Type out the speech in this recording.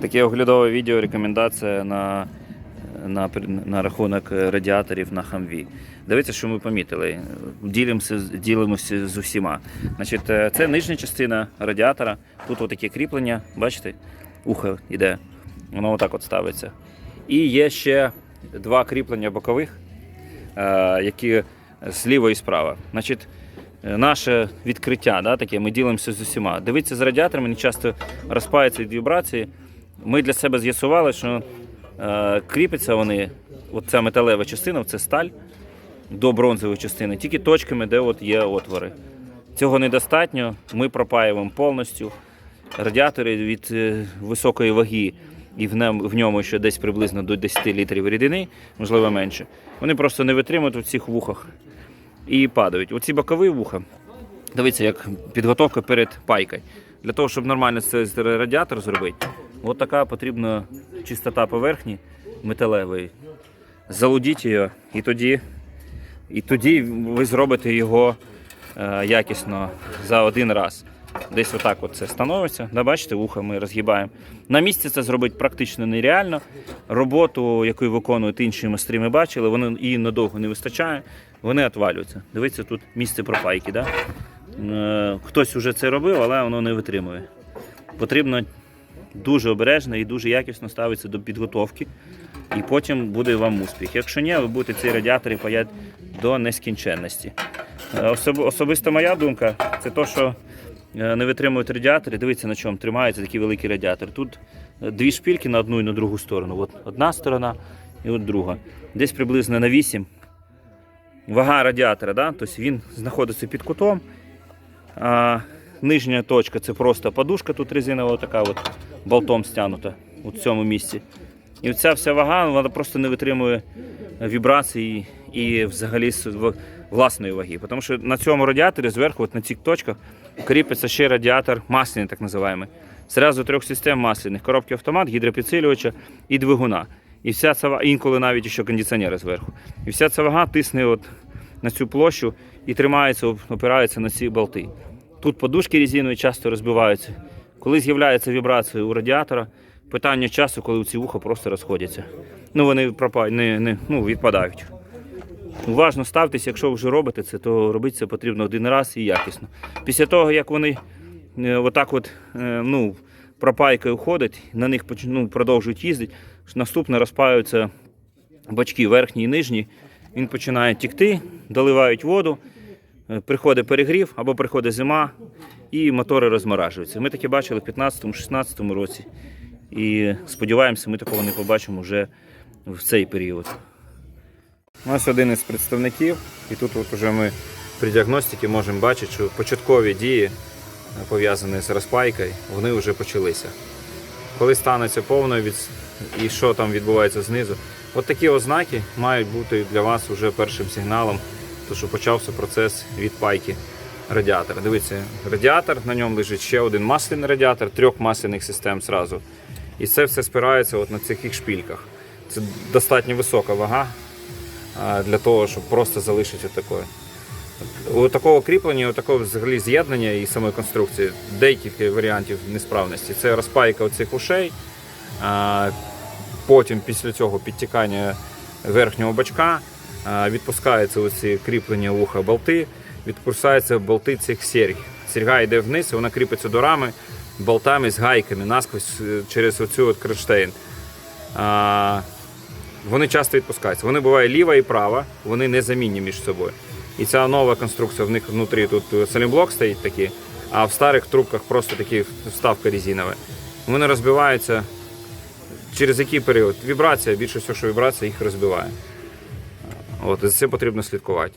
Таке оглядове відео рекомендація на, на, на рахунок радіаторів на хамві. Дивіться, що ми помітили. Ділимося, ділимося з усіма. Значить, е, це нижня частина радіатора. Тут отаке кріплення, бачите, ухо йде. Воно отак от ставиться. І є ще два кріплення бокових, е, які зліва і справа. Значить, е, наше відкриття, да, таке, ми ділимося з усіма. Дивіться з радіаторами, вони часто розпаються від вібрації. Ми для себе з'ясували, що е, кріпиться вони, от ця металева частина, це сталь до бронзової частини, тільки точками, де от є отвори. Цього недостатньо, ми пропаюємо повністю. Радіатори від е, високої ваги і в нем- в ньому ще десь приблизно до 10 літрів рідини, можливо менше. Вони просто не витримують у цих вухах і падають. Оці бокові вуха, дивіться, як підготовка перед пайкою. Для того, щоб нормально цей радіатор зробити, от така потрібна чистота поверхні металевої. Залудіть її, і тоді, і тоді ви зробите його е, якісно за один раз. Десь отак от це становиться. Да, бачите, вуха ми розгибаємо. На місці це зробити практично нереально. Роботу, яку виконують інші майстри, ми бачили, вони її надовго не вистачає, вони відвалюються. Дивіться, тут місце пропайки. Да? Е, Хтось вже це робив, але воно не витримує. Потрібно дуже обережно і дуже якісно ставитися до підготовки, і потім буде вам успіх. Якщо ні, ви будете ці радіатори паяти до нескінченності. Е, особ- Особисто моя думка це те, що е, не витримують радіатори. Дивіться, на чому тримається такий великий радіатор. Тут е, дві шпільки на одну і на другу сторону. От одна сторона і от друга. Десь приблизно на 8. Вага радіатора, да? тобто він знаходиться під кутом. А нижня точка це просто подушка тут резинова, така от болтом стягнута у цьому місці. І ця вся вага вона просто не витримує вібрації і взагалі власної ваги. Тому що на цьому радіаторі зверху, от на цих точках, кріпиться ще радіатор масляний, так називаємо. Зразу трьох систем масляних: коробки автомат, гідропідсилювача і двигуна. І вся ця ва- інколи навіть ще кондиціонери зверху. І вся ця вага тисне от на цю площу і тримається, опирається на ці болти. Тут подушки резинові часто розбиваються. Коли з'являється вібрація у радіатора, питання часу, коли ці вуха просто розходяться. Ну вони пропа... не, не, ну, відпадають. Уважно ставтеся, якщо вже робите це, то робити це потрібно один раз і якісно. Після того, як вони е, отак от, е, ну, пропайкою ходять, на них ну, продовжують їздити, наступно розпаюються бачки верхні і нижні, він починає тікти, доливають воду, приходить перегрів або приходить зима, і мотори розморажуються. Ми таке бачили в 15-16 році. І сподіваємося, ми такого не побачимо вже в цей період. У нас один із представників, і тут от уже ми при діагностиці можемо бачити, що початкові дії, е, пов'язані з розпайкою, вони вже почалися. Коли станеться повною від... і що там відбувається знизу, от такі ознаки мають бути для вас вже першим сигналом, то що почався процес відпайки радіатора. Дивіться, радіатор, на ньому лежить ще один масляний радіатор, трьох масляних систем зразу. І це все спирається от на цих шпільках. Це достатньо висока вага для того, щоб просто залишити такою. У такого кріплення, у такого взагалі з'єднання і самої конструкції деяких варіантів несправності. Це розпайка оцих ушей, потім після цього підтікання верхнього бачка, відпускаються оці кріплення вуха болти, відпускаються болти цих серг. Серга йде вниз, вона кріпиться до рами болтами з гайками насквозь е, через оцю от кронштейн. Вони часто відпускаються. Вони бувають ліва і права, вони незамінні між собою. І ця нова конструкція, в них внутрі тут салімблок стоїть такий, а в старих трубках просто такі вставка резинова. Вони розбиваються через який період? Вібрація, більше всього, що вібрація їх розбиває. От, і за цим потрібно слідкувати.